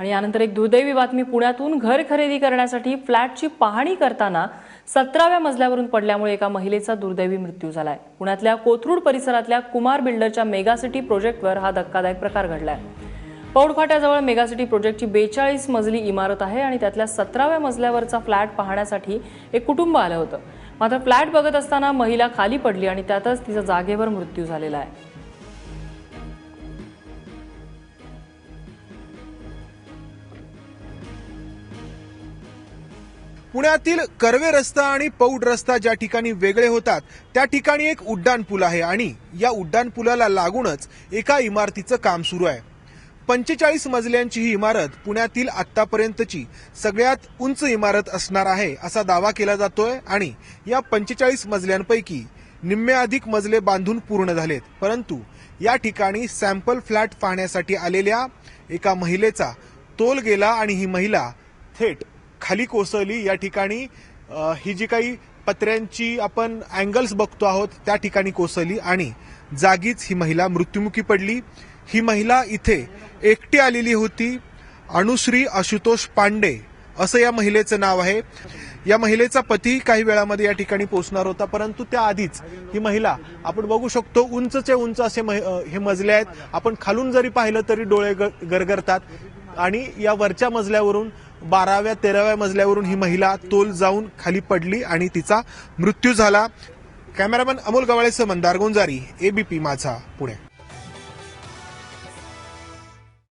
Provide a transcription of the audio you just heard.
आणि यानंतर एक दुर्दैवी बातमी पुण्यातून घर खरेदी करण्यासाठी फ्लॅटची पाहणी करताना सतराव्या मजल्यावरून पडल्यामुळे एका महिलेचा दुर्दैवी मृत्यू झालाय. पुण्यातल्या कोथरूड परिसरातल्या कुमार बिल्डरच्या मेगासिटी प्रोजेक्टवर हा धक्कादायक प्रकार घडलाय. पौडफाट्याजवळ मेगासिटी प्रोजेक्टची बेचाळीस मजली इमारत आहे आणि त्यातल्या सतराव्या मजल्यावरचा फ्लॅट पाहण्यासाठी एक कुटुंब आलं होतं. मात्र फ्लॅट बघत असताना महिला खाली पडली आणि त्यातच तिचा जागेवर मृत्यू झालेला आहे. पुण्यातील कर्वे रस्ता आणि पौड रस्ता ज्या ठिकाणी वेगळे होतात त्या ठिकाणी एक उड्डाण पूल आहे आणि या उड्डाण पुलाला लागूनच एका इमारतीचं काम सुरू आहे. पंचेचाळीस मजल्यांची ही इमारत पुण्यातील आतापर्यंतची सगळ्यात उंच इमारत असणार आहे असा दावा केला जातोय आणि या पंचेचाळीस मजल्यांपैकी निम्मे अधिक मजले बांधून पूर्ण झालेत. परंतु या ठिकाणी सॅम्पल फ्लॅट पाहण्यासाठी आलेल्या एका महिलेचा तोल गेला आणि ही महिला थेट खाली कोसळली या ठिकाणी ही जी काही पत्र्यांची आपण अँगल्स बघतो आहोत त्या ठिकाणी कोसळली आणि जागीच ही महिला मृत्युमुखी पडली. ही महिला इथे एकटी आलेली होती अणुश्री आशुतोष पांडे असं या महिलेचं नाव आहे. या महिलेचा पती काही वेळामध्ये या ठिकाणी पोहोचणार होता परंतु त्या आधीच ही महिला आपण बघू शकतो उंचचे उंच असे हे मजले आहेत. आपण खालून जरी पाहिलं तरी डोळे ग- गरगरतात आणि या वरच्या मजल्यावरून बाराव्या तेराव्या मजल्यावरून ही महिला तोल जाऊन खाली पडली आणि तिचा मृत्यू झाला. कॅमेरामॅन अमोल गवाळेसह मंदार गोंजारी एबीपी माझा पुणे.